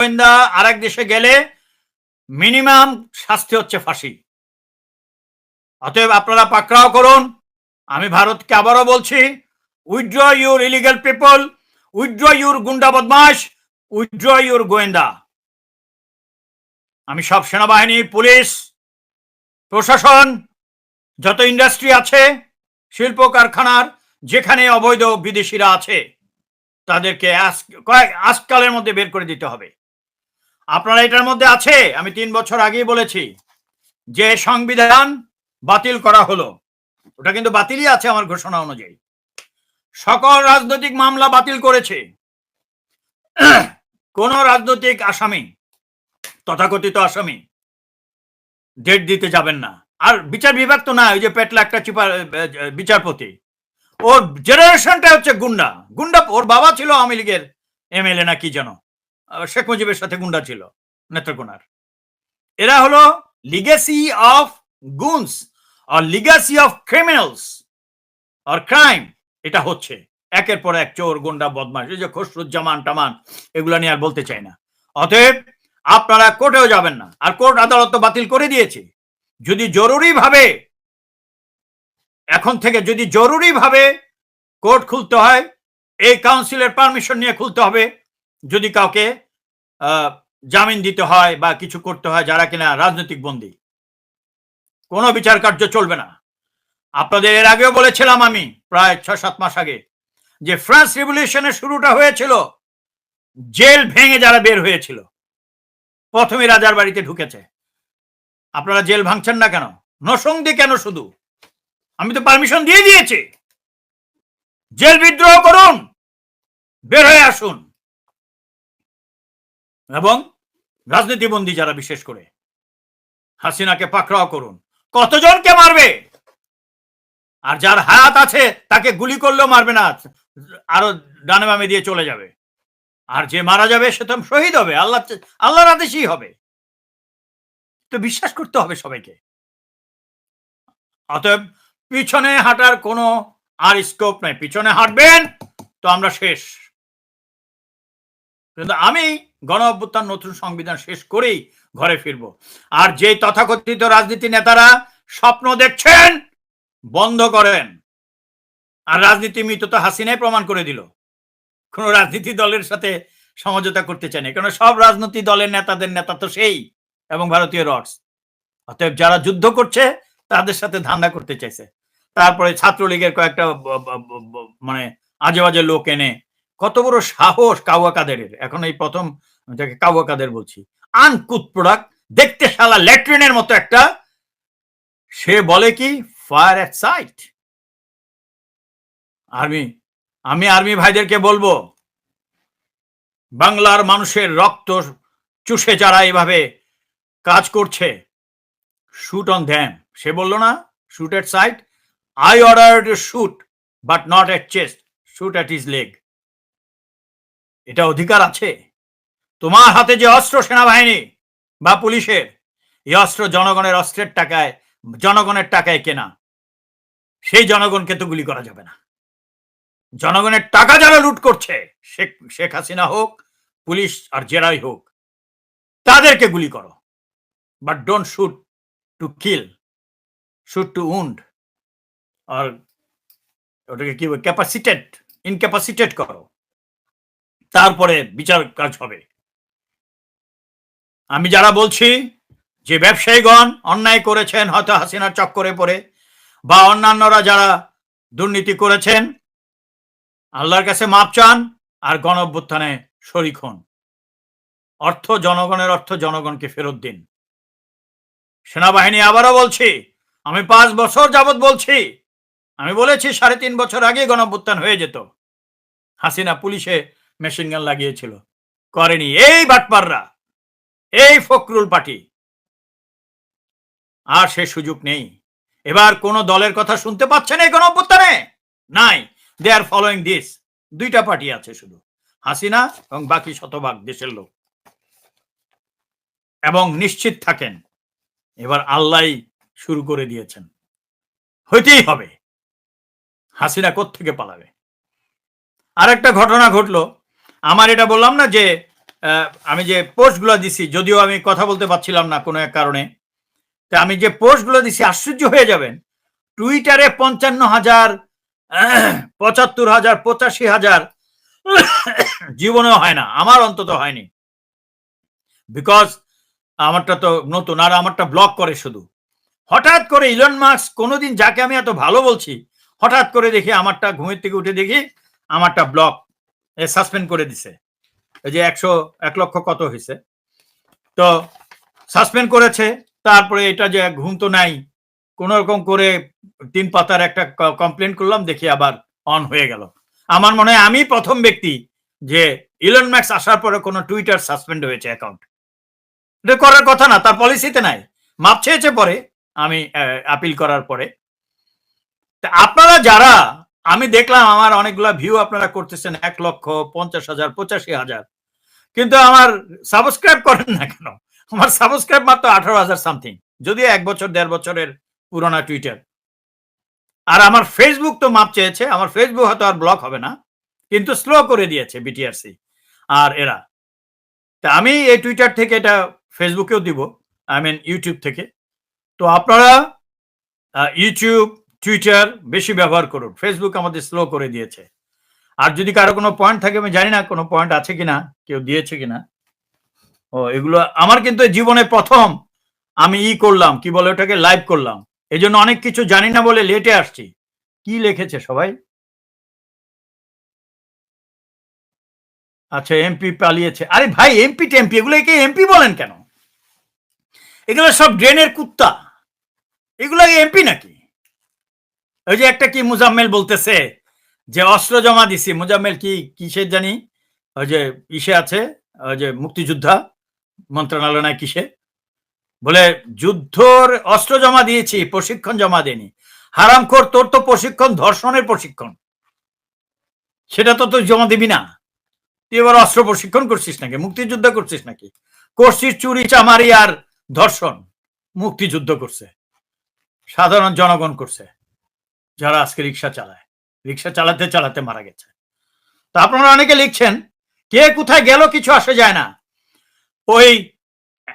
গোয়েন্দা আরেক দেশে গেলে মিনিমাম শাস্তি হচ্ছে ফাঁসি। অতএব আপনারা পাকড়াও করুন। আমি ভারতকে আবারও বলছি withdraw your illegal people withdraw your goonda badmash withdraw your গোয়েন্দা। আমি সব সেনাবাহিনী, পুলিশ, প্রশাসন, যত ইন্ডাস্ট্রি আছে, শিল্প কারখানার, যেখানে অবৈধ বিদেশিরা আছে, তাদেরকে আজকালের মধ্যে বের করে দিতে হবে। আপনারা এটার মধ্যে আছে আমি তিন বছর আগেই বলেছি যে সংবিধান বাতিল করা হলো। ওটা কিন্তু বাতিলই আছে আমার ঘোষণা অনুযায়ী। সকল রাজনৈতিক মামলা বাতিল করেছে। কোন রাজনৈতিক আসামি তথাকথিত আসামি ডেট দিতে যাবেন না। আর বিচার বিভাগ তো না ওই যে পেটলা একটা বিচারপতি। ওর জেনারেশনটা হচ্ছে গুন্ডা। গুন্ডা ওর বাবা ছিল আওয়ামী লীগের এমএলএ না কি আহ, শেখ মুজিবের সাথে গুন্ডা ছিল নেত্রকোনার এরা হলো লিগেসি অফ গুনস আর লিগাসি অফ ক্রিমিনালস আর ক্রাইম এটা হচ্ছে। একের পর এক চোর, গুন্ডা, বদমাশ, এই যে খসরুজ্জামান টামান, এগুলো নিয়ে আর বলতে চাই না। অতএব আপনারা কোর্টেও যাবেন না। আর কোর্ট আদালত তো বাতিল করে দিয়েছে। যদি জরুরি ভাবে এখন থেকে যদি জরুরি ভাবে কোর্ট খুলতে হয়, এই কাউন্সিলের পারমিশন নিয়ে খুলতে হবে। যদি কাউকে জামিন দিতে হয় বা কিছু করতে হয় যারা কিনা রাজনৈতিক বন্দী, কোনো বিচার কার্য চলবে না। আপনাদের এর আগেও বলেছিলাম আমি প্রায় ছয় সাত মাস আগে যে ফ্রান্স রিভলিউশনের শুরুটা হয়েছিল, জেল ভেঙে যারা বের হয়েছিল, প্রথমে রাজার বাড়িতে ঢুকেছে। আপনারা জেল ভাঙছেন না কেন? নসংদি কেন শুধু? আমি তো পারমিশন দিয়ে দিয়েছি। জেল বিদ্রোহ করুন, বের হয়ে আসুন। এবং রাজনীতি রাজনীতিবন্দী যারা বিশেষ করে, হাসিনাকে পাকড়াও করুন। কতজনকে মারবে? আর যার হায়াত আছে, তাকে গুলি করলেও মারবে না, আরও ডানে বামে দিয়ে চলে যাবে। আর যে মারা যাবে, সে তো শহীদ হবে, আল্লাহ আল্লাহর আদেশই হবে। তো বিশ্বাস করতে হবে সবাইকে। অতএব পিছনে হাঁটার কোনো আর স্কোপ নাই। পিছনে হাঁটবেন, তো আমরা শেষ। কিন্তু আমি গণ অভ্যুত্থান নতুন সংবিধান শেষ করেই ঘরে ফিরবো। আর যে তথাকথিত রাজনীতি নেতারা স্বপ্ন দেখছেন, বন্ধ করেন। আর রাজনীতি মৃত তো হাসিনাই প্রমাণ করে দিল। কোন রাজনীতি দলের সাথে সমঝোতা করতে চায় না। কারণ সব রাজনৈতিক দলের নেতাদের নেতা তো সেই, এবং ভারতীয় রডস। অতএব যারা যুদ্ধ করছে, তাদের সাথে ধান্দা করতে চাইছে। তারপরে ছাত্রলীগের কয়েকটা মানে আজে বাজে লোক এনে, কত বড় সাহস কাউয়া কাদেরের এখন এই প্রথম আমি তাকে কাউয়া কাদের বলছি। আনকুত প্রোডাক্ট দেখতে শালা ল্যাট্রিনের মতো একটা। সে বলে কি ফায়ার অ্যাট সাইট আর্মি আমি আর্মি ভাইদেরকে বলব, বাংলার মানুষের রক্ত চুষে যারা এভাবে কাজ করছে শুট অন দ্যাম সে বলল না shoot at sight I order to shoot but not at chest shoot at his leg এটা অধিকার আছে? তোমার হাতে যে অস্ত্র সেনাবাহিনী বা পুলিশের, এই অস্ত্র জনগণের অস্ত্রের টাকায়, জনগণের টাকায় কেনা, সেই জনগণকে তো গুলি করা যাবে না। জনগণের টাকা যারা লুট করছে শেখ শেখ হাসিনা হোক, পুলিশ আর জেরাই হোক, তাদেরকে গুলি করো। But don't shoot to kill shoot to wound আর ওটাকে কি ক্যাপাসিটেড ইনক্যাপাসিটেড করো। তারপরে বিচার কাজ হবে। আমি যারা বলছি, যে ব্যবসায়ীগণ অন্যায় করেছেন, হয়তো হাসিনার চক্করে পড়ে, বা অন্যান্যরা যারা দুর্নীতি করেছেন, আল্লাহর কাছে মাপ চান আর গণ অভ্যুত্থানে শরিক হন। অর্থ জনগণের অর্থ জনগণকে ফেরত দিন। সেনাবাহিনী আবারও বলছি, আমি পাঁচ বছর যাবত বলছি, আমি বলেছি সাড়ে তিন বছর আগে গণ অভ্যুত্থান হয়ে যেত। হাসিনা পুলিশে মেশিন গান লাগিয়েছিল। করেনি। এই বাটপাররা! এই ফখরুল পার্টি। আর সে সুযোগ নেই। এবার কোন দলের কথা শুনতে পাচ্ছেন এই গণ অভ্যুত্থানে নাই। দে আর ফলোয়িং দিস দুইটা পার্টি আছে শুধু। হাসিনা এবং বাকি শতভাগ দেশের লোক। এবং নিশ্চিত থাকেন, এবার আল্লাহ শুরু করে দিয়েছেন। হইতেই হবে। হাসিনা থেকে পালাবে? আর একটা ঘটনা ঘটলো। আমার এটা বললাম না যে আমি যে পোস্টগুলো দিছি, যদিও আমি কথা বলতে পারছিলাম না কোনো এক কারণে, তা আমি যে পোস্টগুলো দিছি, আশ্চর্য হয়ে যাবেন। টুইটারে পঞ্চান্ন হাজার, পঁচাত্তর হাজার, পঁচাশি হাজার, জীবনেও হয় না, আমার অন্তত হয়নি। বিকজ আমারটা তো নতুন, আর আমারটা ব্লক করে শুধু। হঠাৎ করে ইলন মার্কস কোনোদিন যাকে আমি এত ভালো বলছি, হঠাৎ করে দেখি আমারটা, ঘুমের থেকে উঠে দেখি, আমারটা ব্লক সাসপেন্ড করে দিছে। যে একশো এক লক্ষ কত হয়েছে? তো সাসপেন্ড করেছে, তারপরে এটা যে ঘুম তো নাই, কোন রকম করে তিন পাতার একটা কমপ্লেন করলাম, দেখি আবার অন হয়ে গেল। আমার মনে হয় আমি প্রথম ব্যক্তি যে ইলন ম্যাক্স আসার পরে কোনো টুইটার সাসপেন্ড হয়েছে অ্যাকাউন্ট এটা করার কথা না, তার পলিসিতে নাই। মাপ চেয়েছে পরে, আমি আপিল করার পরে। আপনারা যারা আমি দেখলাম আমার অনেকগুলা ভিউ আপনারা করতেছেন, এক লক্ষ পঞ্চাশ হাজার, পঁচাশি হাজার। কিন্তু আমার সাবস্ক্রাইব করেন না কেন? আমার সাবস্ক্রাইব মাত্র আঠারো হাজার সামথিং যদিও এক বছর, দেড় বছরের পুরোনা টুইটার আর আমার ফেসবুক তো মাপ চেয়েছে, আমার ফেসবুক হয়তো আর ব্লক হবে না, কিন্তু স্লো করে দিয়েছে বিটিআরসি আর এরা। তা আমি এই টুইটার থেকে এটা ফেসবুকেও দিব আই মিন ইউটিউব থেকে। তো আপনারা ইউটিউব টুইটার বেশি ব্যবহার করুন ফেসবুক আমাদের স্লো করে দিয়েছে। আর যদি কারও কোনো পয়েন্ট থাকে, আমি জানি না কোনো পয়েন্ট আছে কিনা, কেউ দিয়েছে কিনা। ও, এগুলো আমার কিন্তু জীবনে প্রথম আমি ই করলাম, কি বলে ওটাকে লাইভ করলাম। এই জন্য অনেক কিছু জানি না বলে লেটে আসছি। কি লিখেছে সবাই? আচ্ছা এমপি পালিয়েছে। আরে ভাই এমপি টেমপি এগুলো একে এমপি বলেন কেন? এগুলো সব ড্রেনের কুত্তা। এগুলো এমপি নাকি? ওই যে একটা কি মুজাম্মেল বলতেছে, যে অস্ত্র জমা দিছি, মুজাম্মেল কি, কিসের জানি? ওই যে ইসে আছে, ওই যে মুক্তিযোদ্ধা, মন্ত্রণালয় নয় কিসে? বলে, যুদ্ধর অস্ত্র জমা দিয়েছি, প্রশিক্ষণ জমা দেনি হারামখোর, তোর তো প্রশিক্ষণ, ধর্ষণের প্রশিক্ষণ। সেটা তো তুই জমা দিবি না। তুই এবার অস্ত্র প্রশিক্ষণ করছিস নাকি? মুক্তিযুদ্ধ করছিস নাকি? করছিস চুরি, চামারি আর ধর্ষণ। মুক্তিযুদ্ধ করছে। সাধারণ জনগণ করছে। যারা আজকে রিক্সা চালায়। রিক্সা চালাতে চালাতে মারা গেছে। তা আপনারা অনেকে লিখছেন, কে কোথায় গেল কিছু আসে যায় না। ওই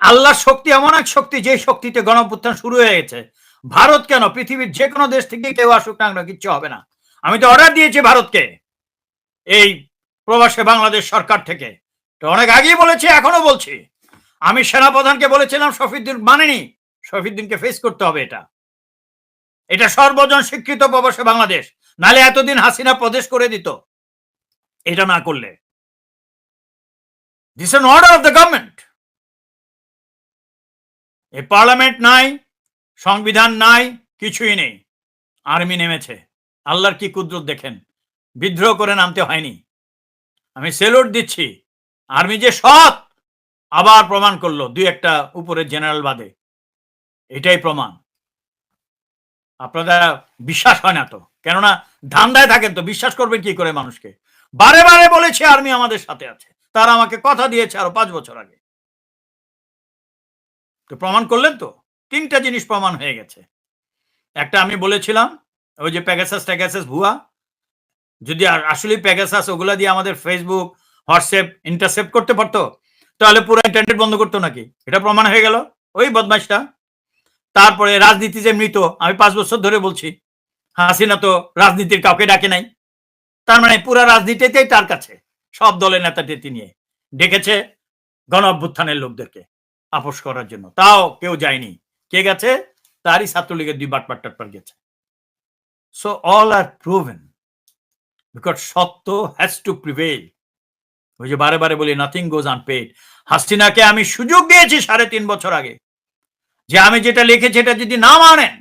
আল্লাহর শক্তি এমন এক শক্তি যে শক্তিতে গণপুত্থান শুরু হয়ে গেছে। ভারত কেন? পৃথিবীর যে কোনো দেশ থেকে কেউ আসুক না কেন কিচ্ছু হবে না। আমি তো অর্ডার দিয়েছি ভারতকে। এই প্রবাসে বাংলাদেশ সরকার থেকে। তো অনেক আগেই বলেছি এখনও বলছি। আমি সেনাপ্রধানকে বলেছিলাম, শফিদ্দিন মানেনি। শফিদ্দিনকে ফেস করতে হবে এটা। এটা সর্বজন স্বীকৃত প্রবাসে বাংলাদেশ। নালে এতদিন হাসিনা প্রদেশ করে দিত। এটা না করলে। This an order of the government এই পার্লামেন্ট নাই, সংবিধান নাই, কিছুই নেই। আর্মি নেমেছে। আল্লাহর কি কুদরত দেখেন? বিদ্রোহ করে নামতে হয়নি। আমি সেলুট দিচ্ছি। আর্মি যে সৎ, আবার প্রমাণ করল দুই একটা উপরে জেনারেল বাদে। এটাই প্রমাণ। আপনারা বিশ্বাস হয় না তো। কেননা ধান্দায় থাকেন তো, বিশ্বাস করবেন কি করে মানুষকে? বারে বারে বলেছে আর্মি আমাদের সাথে আছে। তারা আমাকে কথা দিয়েছে আরও পাঁচ বছর আগে। তো প্রমাণ করলেন তো? তিনটা জিনিস প্রমাণ হয়ে গেছে। একটা আমি বলেছিলাম, ওই যে প্যাগাসাস ট্যাগাসাস ভুয়া। যদি আসলে প্যাগাসাস ওগুলা দিয়ে আমাদের ফেসবুক হোয়াটসঅ্যাপ ইন্টারসেপ্ট করতে পারতো, তাহলে পুরো ইন্টারনেট বন্ধ করতো নাকি? এটা প্রমাণ হয়ে গেল। ওই বদমাইশটা তারপরে রাজনীতি যে মৃত, আমি পাঁচ বছর ধরে বলছি, হাসিনা তো রাজনীতির কাউকে ডাকে নাই। তার মানে পুরা রাজনীতিতেই তার কাছে, সব দলের নেতা টেতি নিয়ে ডেকেছে গণ অভ্যুত্থানের লোকদেরকে আপোষ করার জন্য। তাও কেউ যায়নি। কে গেছে? তারই ছাত্রলীগের দুই বাটপাট টাটপাট গেছে। So all are proven because সত্য হ্যাজ টু প্রিভেল ওই যে বারে বারে বলি নাথিং গোজ আনপেড হাসিনাকে আমি সুযোগ দিয়েছি সাড়ে তিন বছর আগে। যে আমি যেটা লিখেছি এটা যদি না মানেন,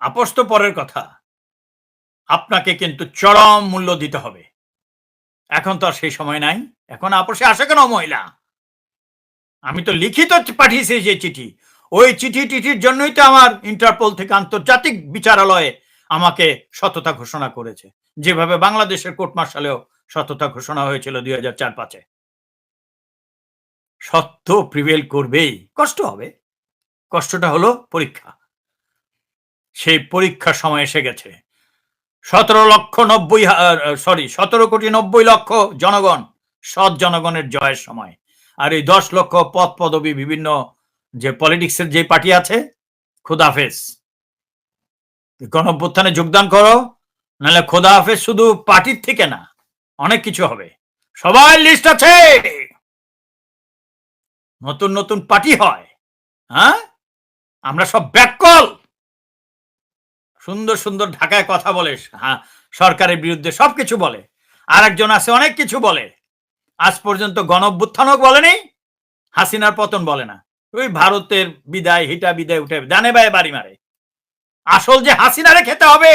আপোষ তো পরের কথা। আপনাকে কিন্তু চরম মূল্য দিতে হবে। এখন তো আর সেই সময় নাই। এখন আপোষে আসে কেন মহিলা? আমি তো লিখিত পাঠিয়েছি যে চিঠি। ওই চিঠি টিঠির জন্যই তো আমার ইন্টারপোল থেকে আন্তর্জাতিক বিচারালয়ে আমাকে সততা ঘোষণা করেছে। যেভাবে বাংলাদেশের কোর্ট মার্শালেও সততা ঘোষণা হয়েছিল দুই হাজার চার পাঁচে। সত্য প্রিভেল করবেই। কষ্ট হবে। কষ্টটা হলো পরীক্ষা। সেই পরীক্ষার সময় এসে গেছে। সতেরো লক্ষ নব্বই সরি সতেরো কোটি নব্বই লক্ষ জনগণ, সৎ জনগণের জয়ের সময়। আর এই দশ লক্ষ পদ পদবি বিভিন্ন যে পলিটিক্সের যে পার্টি আছে খুদাফেজ গণঅভ্যুত্থানে যোগদান করো, নাহলে খোদা হাফেজ শুধু পার্টির থেকে না, অনেক কিছু হবে। সবার লিস্ট আছে! নতুন নতুন পার্টি হয় হ্যাঁ? আমরা সব ব্যাককল। সুন্দর সুন্দর ঢাকায় কথা বলে হ্যাঁ সরকারের বিরুদ্ধে সবকিছু বলে আর একজন আছে অনেক কিছু বলে। আজ পর্যন্ত গণঅভ্যুত্থানও বলেনি, হাসিনার পতন বলে না। ওই ভারতের বিদায়, হিটা বিদায় উঠে ডানে বায়ে বাড়ি মারে। আসল যে হাসিনারে খেতে হবে,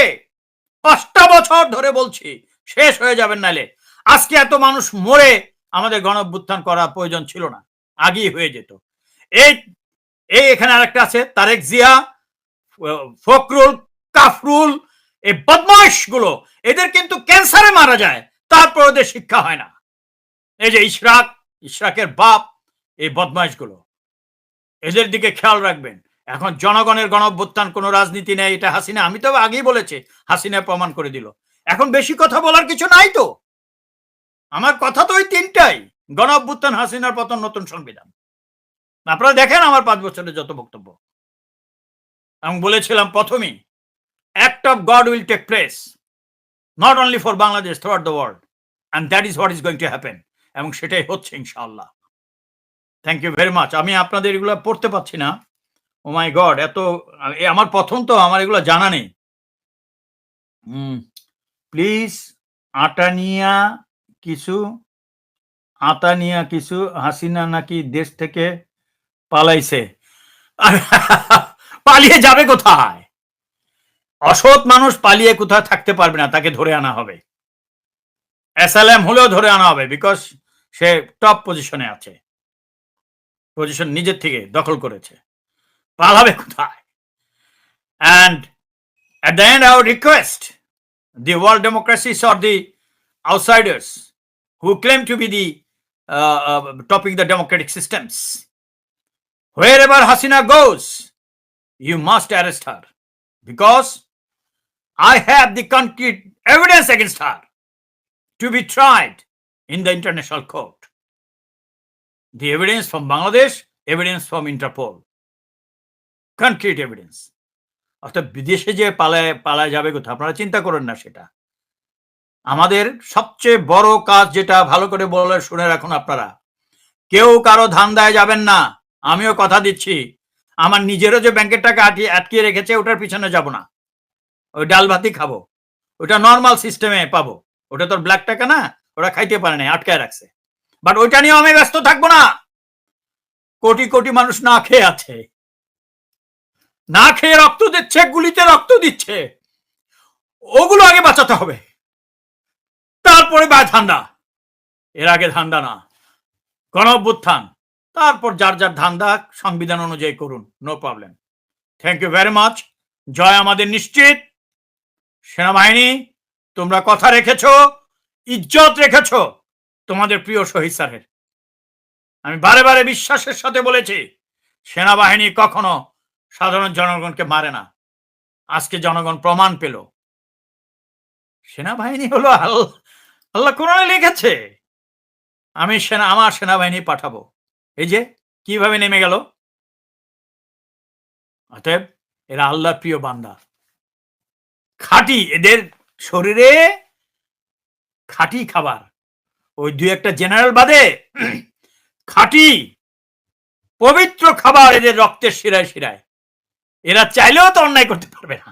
পাঁচটা বছর ধরে বলছি, শেষ হয়ে যাবেন নালে আজকে এত মানুষ মরে আমাদের গণঅভ্যুত্থান করা প্রয়োজন ছিল না। আগেই হয়ে যেত। এই এই এখানে আরেকটা আছে, তারেক জিয়া ফখরুল, কাফরুল, এই বদমাইশগুলো এদের কিন্তু ক্যান্সারে মারা যায়, তারপর ওদের শিক্ষা হয় না। এই যে ইশরাক, ইশরাকের বাপ, এই বদমাইশগুলো এদের দিকে খেয়াল রাখবেন। এখন জনগণের গণঅভ্যুত্থান, কোনো রাজনীতি নেই, এটা হাসিনা, আমি তো আগেই বলেছি, হাসিনা প্রমাণ করে দিল। এখন বেশি কথা বলার কিছু নাই তো? আমার কথা তো ওই তিনটাই। গণ অভ্যুত্থান হাসিনার পতন নতুন সংবিধান। আপনারা দেখেন আমার পাঁচ বছরের যত বক্তব্য। আমি বলেছিলাম প্রথমেই act of God will take place not only for Bangladesh through the world and that is what is going to happen এবং সেটাই হচ্ছে ইনশাআল্লাহ। থ্যাংক ইউ ভেরি মাচ আমি আপনাদের এগুলো পড়তে পারছি না। ও মাই গড এত আমার প্রথম তো, আমার এগুলো জানা নেই। প্লিজ আটা আটানিয়া কিছু আতানিয়া কিছু হাসিনা নাকি দেশ থেকে পালাইছে? পালিয়ে যাবে কোথায়? অসৎ মানুষ পালিয়ে কোথায় থাকতে পারবে না তাকে ধরে আনা হবে। এসএলএম হলেও ধরে আনা হবে বিকজ সে টপ পজিশনে আছে। পজিশন নিজের থেকে দখল করেছে। পালাবে কোথায়? And I would request the world democracies or the outsiders who claim to be the uh, uh, topping the democratic systems. Wherever Hasina goes, you must arrest her because I have the concrete evidence against her to be tried in the international court. The evidence from Bangladesh, evidence from Interpol, concrete evidence. অর্থাৎ বিদেশে যে পালায় পালায় যাবে কোথাও আপনারা চিন্তা করেন না সেটা আমাদের সবচেয়ে বড় কাজ যেটা ভালো করে বলে শুনে রাখুন আপনারা। কেউ কারও ধান্দায় যাবেন না। আমিও কথা দিচ্ছি। আমার নিজেরও যে ব্যাংকের টাকা আটকে আটকিয়ে রেখেছে, ওটার পিছনে যাব না। ওই ডাল ভাতি খাব। ওটা নর্মাল সিস্টেমে পাবো। ওটা তোর ব্ল্যাক টাকা না, ওরা খাইতে পারে না, আটকায় রাখছে। বাট ওইটা নিয়েও আমি ব্যস্ত থাকব না। কোটি কোটি মানুষ না খেয়ে আছে। না খেয়ে রক্ত দিচ্ছে, গুলিতে রক্ত দিচ্ছে। ওগুলো আগে বাঁচাতে হবে। তারপরে বা ধান্দা। এর আগে ধান্দা না। গণ অভ্যুত্থান তারপর যার যার ধান্দা সংবিধান অনুযায়ী করুন no problem thank you very much জয় আমাদের নিশ্চিত। সেনাবাহিনী, তোমরা কথা রেখেছ, ইজ্জত রেখেছ, তোমাদের প্রিয় শহীদ স্যারের। আমি বারে বারে বিশ্বাসের সাথে বলেছি, সেনাবাহিনী কখনো সাধারণ জনগণকে মারে না। আজকে জনগণ প্রমাণ পেল। সেনাবাহিনী হলো আল্লাহ। আল্লাহ কোরআনে লিখেছে, আমি সেনা, আমার সেনাবাহিনী পাঠাবো। এই যে, কীভাবে নেমে গেল? অতএব এরা আল্লাহর প্রিয় বান্দা। খাঁটি, এদের শরীরে খাঁটি খাবার। ওই দুই একটা জেনারেল বাদে, খাঁটি, পবিত্র খাবার এদের রক্তের শিরায় শিরায়। এরা চাইলেও তো অন্যায় করতে পারবে না।